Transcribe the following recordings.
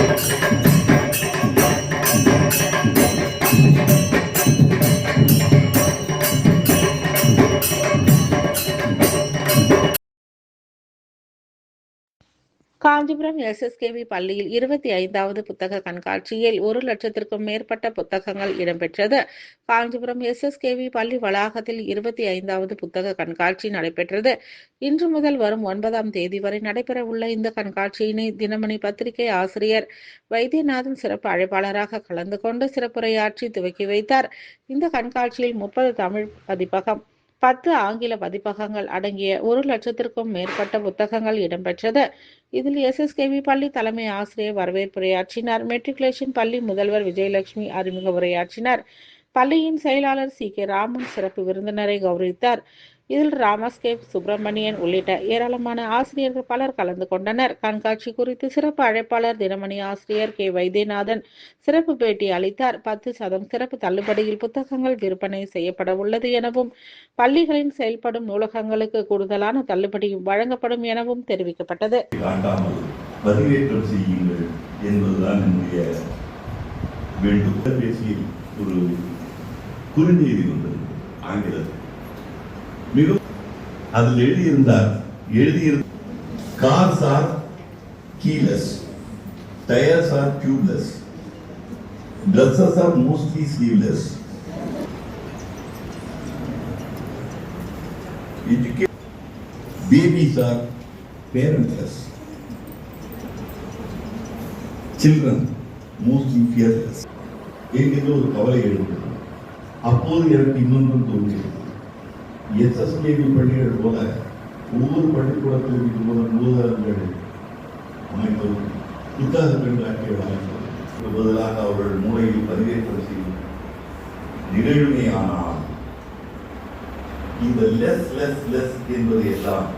Thank you. Kanchipuram எஸ்எஸ்கேவி பள்ளியில் இருபத்தி ஐந்தாவது புத்தக கண்காட்சியில் ஒரு லட்சத்திற்கும் மேற்பட்ட புத்தகங்கள் இடம்பெற்றது. காஞ்சிபுரம் எஸ்எஸ்கேவி பள்ளி வளாகத்தில் இருபத்தி ஐந்தாவது புத்தக கண்காட்சி நடைபெற்றது. இன்று முதல் வரும் ஒன்பதாம் தேதி வரை நடைபெறவுள்ள இந்த கண்காட்சியினை தினமணி பத்திரிகை ஆசிரியர் வைத்தியநாதன் சிறப்பு அழைப்பாளராக கலந்து கொண்டு சிறப்புரையாற்றி துவக்கி வைத்தார். இந்த கண்காட்சியில் முப்பது தமிழ் பதிப்பகம் பத்து ஆங்கில பதிப்பகங்கள் அடங்கிய ஒரு லட்சத்திற்கும் மேற்பட்ட புத்தகங்கள் இடம்பெற்றது. இதில் எஸ்எஸ்கேவி பள்ளி தலைமை ஆசிரியர் வரவேற்புரையாற்றினார். மெட்ரிகுலேஷன் பள்ளி முதல்வர் விஜயலட்சுமி அறிமுக உரையாற்றினார் பள்ளியின் செயலாளர் சி. கே. ராமன் சிறப்பு விருந்தினரை கௌரவித்தார். இதில் ராமஸ்கேப் சுப்பிரமணியன் உள்ளிட்ட ஏராளமான ஆசிரியர்கள் பலர் கலந்து கொண்டனர் கண்காட்சி குறித்து சிறப்பு அழைப்பாளர் தினமணி ஆசிரியர் கே வைத்தியநாதன் சிறப்பு பேட்டி அளித்தார் பத்து சதம் சிறப்பு தள்ளுபடியில் புத்தகங்கள் விற்பனை செய்யப்பட உள்ளது எனவும் பள்ளிகளின் செயல்படும் நூலகங்களுக்கு கூடுதலான தள்ளுபடி வழங்கப்படும் எனவும் தெரிவிக்கப்பட்டது என்பதுதான் என்னுடைய வேண்டும் பேசியில் ஒரு குறுஞ்செய்தி வந்தது ஆங்கிலத்தில் மிக அதில் எழுதியிருந்தார் எழுதியிரு cars are keyless tyres are tubeless dresses are mostly sleeveless education. Babies are parentless. Children mostly fearless. என்கிட்ட ஒரு கவலை எழுது அப்போது எனக்கு இன்னொன்றும் தோன்றியது எஸ்எஸ்கேவி பள்ளிகள் போல ஒவ்வொரு பள்ளிக்கூடத்தில் இருக்கின்ற நூலகங்கள் அமைப்பதும் புத்தகங்கள் ஆகியவை அமைப்பதும் பதிலாக அவர்கள் மூளையில் பதிவேற்றம் செய்யும் நிகழ்மையானால் இந்த லெஸ் லெஸ் லெஸ் என்பது எல்லாம்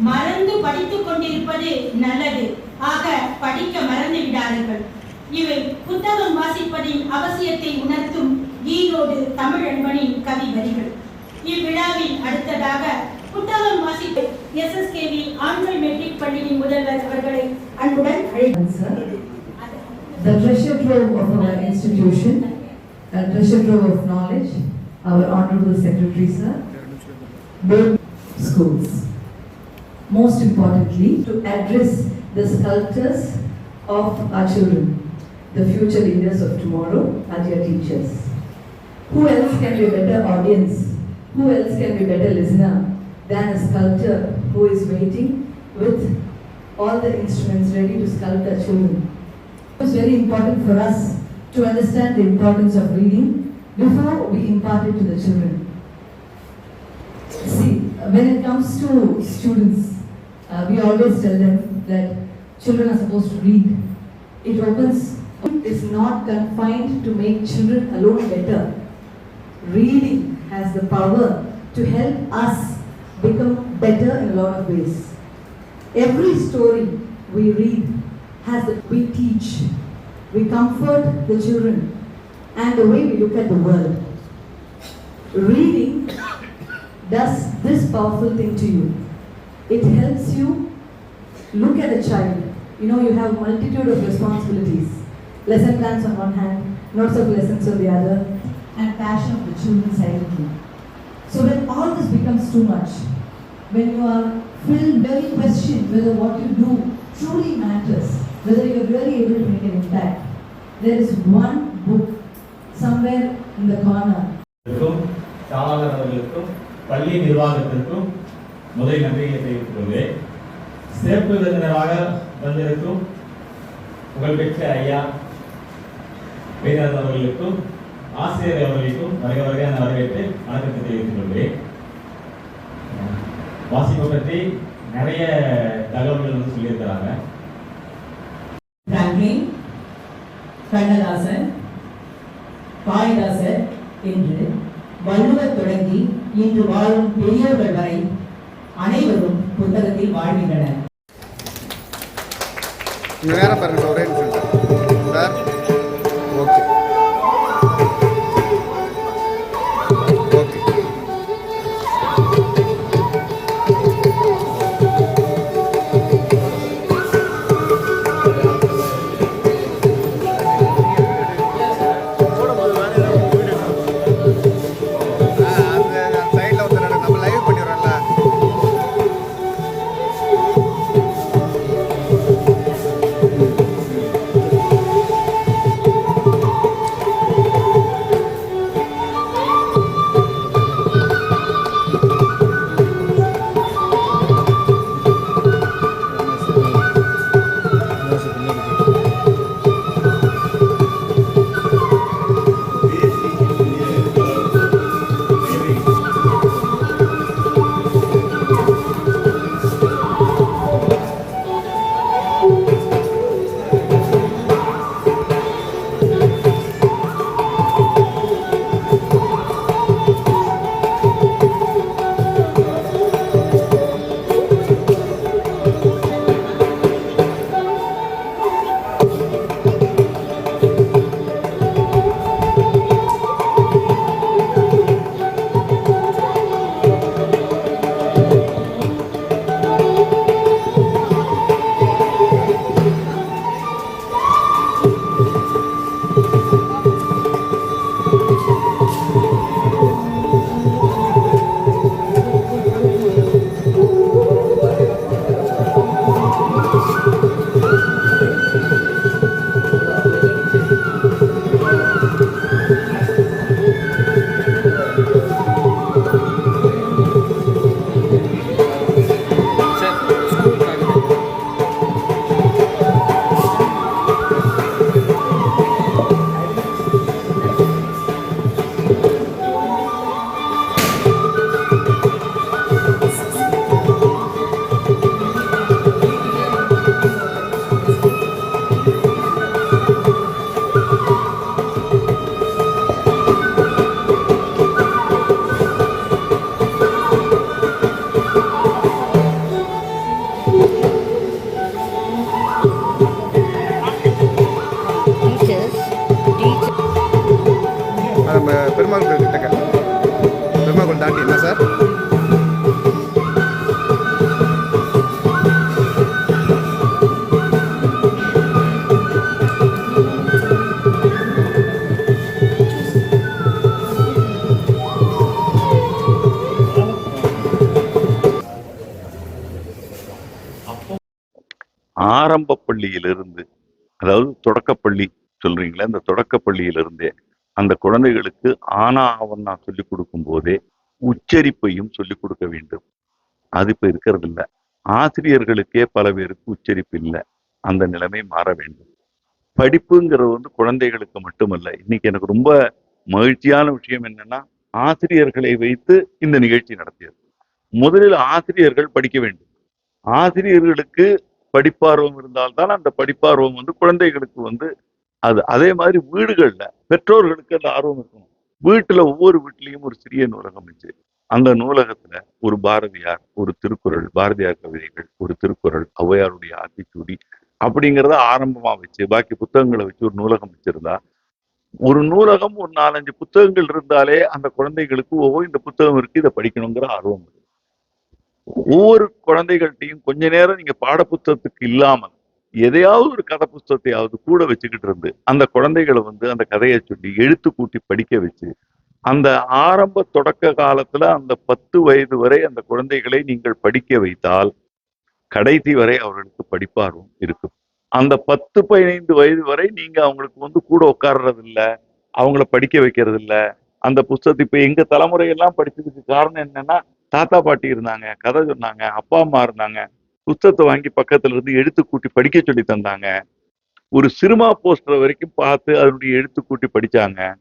மறந்து படித்துக் கொண்டிருப்பது நல்லது. ஆக படிக்க மறந்து விடாதீர்கள். இவை புத்தகம் வாசிப்பதின் அவசியத்தை உணர்த்தும் ஈரோடு தமிழன்பனின் கவி வரிகள் இவ்விழாவில் அடுத்ததாக புத்தகம் வாசிப்பு எஸ்எஸ்கேவி ஆண்கள் மெட்ரிக் பள்ளியின் முதல்வர் அவர்களை அன்புடன் Sir, the treasure trove of our institution, a treasure trove of knowledge, our honorable secretary sir, build schools. Most importantly, to address the sculptors of our children, the future leaders of tomorrow are their teachers. Who else can be a better audience? who else can be a better listener than a sculptor who is waiting with all the instruments ready to sculpt our children? was very important for us to understand the importance of reading before we impart it to the children. See, when it comes to students, uh, we always tell them that children are supposed to read. It opens, is not confined to make children alone better. Reading has the power to help us become better in a lot of ways. Every story we read has the, we teach, we comfort the children, and the way we look at the world. Reading does this powerful thing to you. It helps you look at a child. You know, you have multitude of responsibilities. Lesson plans on one hand, notes of lessons on the other, and passion of the children silently. So when all this becomes too much, when you are filled very question whether what you do truly matters, whether you are really able to make an impact, there is one book somewhere in the corner க்கும் அவர்களுக்கும் பள்ளி நிர்வாகத்திற்கும் முதல் நன்றியை தெரிவித்துக் கொள்கிறேன் சிறப்பு விருந்தினராக வந்திருக்கும் புகழ்பெற்ற ஐயா வேதாந்த அவர்களுக்கும் ஆசிரியர் அவர்களுக்கும் வருக வருகையான வரவேற்று வணக்கத்தை தெரிவித்துக் கொள்கிறேன். வாசிப்பை பற்றி நிறைய தகவல்கள் வந்து சொல்லியிருக்கிறாங்க. பிராங்க்லின் கண்ணதாசன் காளிதாசர் என்று வள்ளுவர் தொடங்கி இன்று வாழும் பெரியோர்கள் வரை அனைவரும் புத்தகத்தில் வாழ்கின்றனர். பாருங்க ஒரே ஆரம்ப பள்ளியிலிருந்து அதாவது தொடக்கப்பள்ளி சொல்றீங்களே அந்த தொடக்கப்பள்ளியிலிருந்தே அந்த குழந்தைகளுக்கு ஆனா ஆவன்னா சொல்லிக் கொடுக்கும் போதே உச்சரிப்பையும் சொல்லிக் கொடுக்க வேண்டும். அது இப்ப இருக்கிறது இல்ல ஆசிரியர்களுக்கே பல பேருக்கு உச்சரிப்பு இல்லை. அந்த நிலைமை மாற வேண்டும். படிப்புங்கிறது வந்து குழந்தைகளுக்கு மட்டுமல்ல. இன்னைக்கு எனக்கு ரொம்ப மகிழ்ச்சியான விஷயம் என்னன்னா ஆசிரியர்களை வைத்து இந்த நிகழ்ச்சி நடத்தியது. முதலில் ஆசிரியர்கள் படிக்க வேண்டும். ஆசிரியர்களுக்கு படிப்பார்வம் இருந்தால்தான் அந்த படிப்பார்வம் வந்து குழந்தைகளுக்கு வந்து அது அதே மாதிரி வீடுகளில் பெற்றோர்களுக்கு அந்த ஆர்வம் இருக்கணும் வீட்டில் ஒவ்வொரு வீட்லேயும் ஒரு சிறிய நூலகம் வச்சு அந்த நூலகத்துல ஒரு பாரதியார் ஒரு திருக்குறள் பாரதியார் கவிதைகள் ஒரு திருக்குறள் ஔவையாருடைய ஆத்திச்சூடி அப்படிங்கிறத ஆரம்பமா வச்சு பாக்கி புத்தகங்களை வச்சு ஒரு நூலகம் வச்சிருந்தா ஒரு நூலகம் ஒரு நாலஞ்சு புத்தகங்கள் இருந்தாலே அந்த குழந்தைகளுக்கு ஓ இந்த புத்தகம் இருக்கு இதை படிக்கணுங்கிற ஆர்வம் இருக்கு ஒவ்வொரு குழந்தைகள்கிட்டையும் கொஞ்ச நேரம் நீங்க பாடப்புத்தகத்துக்கு இல்லாமல் எதையாவது ஒரு கதை புஸ்தகத்தையாவது கூட வச்சுக்கிட்டு இருந்து அந்த குழந்தைகளை வந்து அந்த கதையை சொல்லி எழுத்து கூட்டி படிக்க வச்சு அந்த ஆரம்ப தொடக்க காலத்துல அந்த பத்து வயது வரை அந்த குழந்தைகளை நீங்கள் படிக்க வைத்தால் கடைசி வரை அவர்களுக்கு படிப்பார்வம் இருக்கும். அந்த பத்து பதினைந்து வயது வரை நீங்க அவங்களுக்கு வந்து கூட உட்கார்றது இல்லை அவங்கள படிக்க வைக்கிறது இல்ல அந்த புஸ்தகத்தை இப்ப எங்க தலைமுறையெல்லாம் படிச்சதுக்கு காரணம் என்னன்னா தாத்தா பாட்டி இருந்தாங்க கதை சொன்னாங்க அப்பா அம்மா இருந்தாங்க புத்தகத்தை வாங்கி பக்கத்துல இருந்து எழுத்து கூட்டி படிக்க சொல்லி தந்தாங்க. ஒரு சினிமா போஸ்டர் வரைக்கும் பார்த்து அதனுடைய எழுத்து கூட்டி படிச்சாங்க.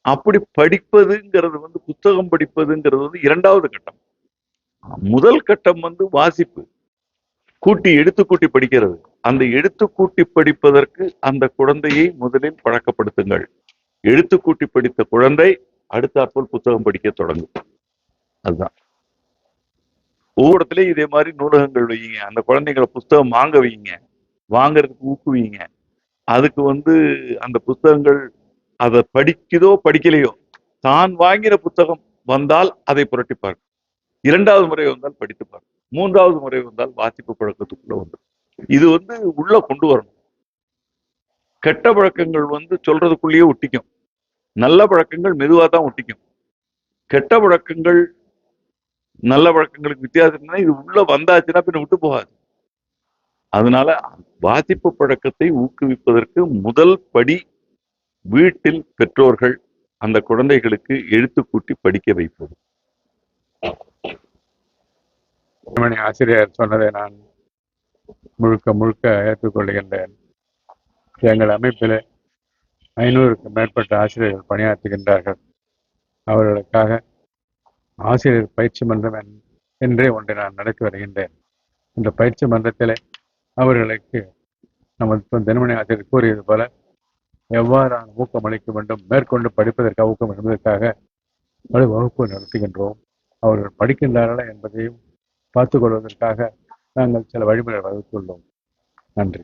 அப்படி படிப்பதுங்கிறது வந்து புத்தகம் படிப்பதுங்கிறது வந்து இரண்டாவது கட்டம். முதல் கட்டம் வந்து வாசிப்பு. கூட்டி எடுத்து கூட்டி படிக்கிறது. அந்த எடுத்து கூட்டி படிப்பதற்கு அந்த குழந்தையை முதலில் பழக்கப்படுத்துங்கள். எழுத்து கூட்டி படித்த குழந்தை அடுத்தாற்போல் புத்தகம் படிக்க தொடங்கும். அதுதான். ஒவ்வொரு இடத்துலயும் இதே மாதிரி நூலகங்கள் வையுங்க. அந்த குழந்தைங்களை புஸ்தகம் வாங்க வைங்க வாங்கறதுக்கு ஊக்குவிங்க. அதுக்கு வந்து அந்த புத்தகங்கள் அதை படிக்குதோ படிக்கலையோ தான் வாங்கின புத்தகம் வந்தால் அதை புரட்டி பார்க்கும் இரண்டாவது முறை வந்தால் படித்து பார்க்கும் மூன்றாவது முறை வந்தால் வாசிப்பு பழக்கத்துக்குள்ள வந்துடும் இது வந்து உள்ள கொண்டு வரணும். கெட்ட பழக்கங்கள் வந்து சொல்றதுக்குள்ளேயே ஒட்டிக்கும். நல்ல பழக்கங்கள் மெதுவா தான் ஒட்டிக்கும். கெட்ட பழக்கங்கள் நல்ல பழக்கங்களுக்கு வித்தியாசம் என்னன்னா இது உள்ள வந்தாச்சுன்னா பின்ன விட்டு போகாது. அதனால வாசிப்பு பழக்கத்தை ஊக்குவிப்பதற்கு முதல் படி வீட்டில் பெற்றோர்கள் அந்த குழந்தைகளுக்கு எழுத்து கூட்டி படிக்க வைப்பது. ஆசிரியர் சொன்னதை நான் முழுக்க முழுக்க ஏற்றுக்கொள்கின்றேன். எங்கள் அமைப்பில் ஐநூறுக்கு மேற்பட்ட ஆசிரியர்கள் பணியாற்றுகின்றார்கள். அவர்களுக்காக ஆசிரியர் பயிற்சி மன்றம் என்றே ஒன்றை நான் நடத்தி வருகின்றேன். இந்த பயிற்சி மன்றத்தில் அவர்களுக்கு நமது தினமணி ஆசிரியர் கூறியது போல எவ்வாறான ஊக்கம் அளிக்க வேண்டும் மேற்கொண்டு படிப்பதற்காக ஊக்கம் என்பதற்காக பல வகுப்பு நடத்துகின்றோம். அவர்கள் படிக்கின்றார்களா என்பதையும் பார்த்து கொள்வதற்காக நாங்கள் சில வழிமுறை வகுத்துள்ளோம். நன்றி.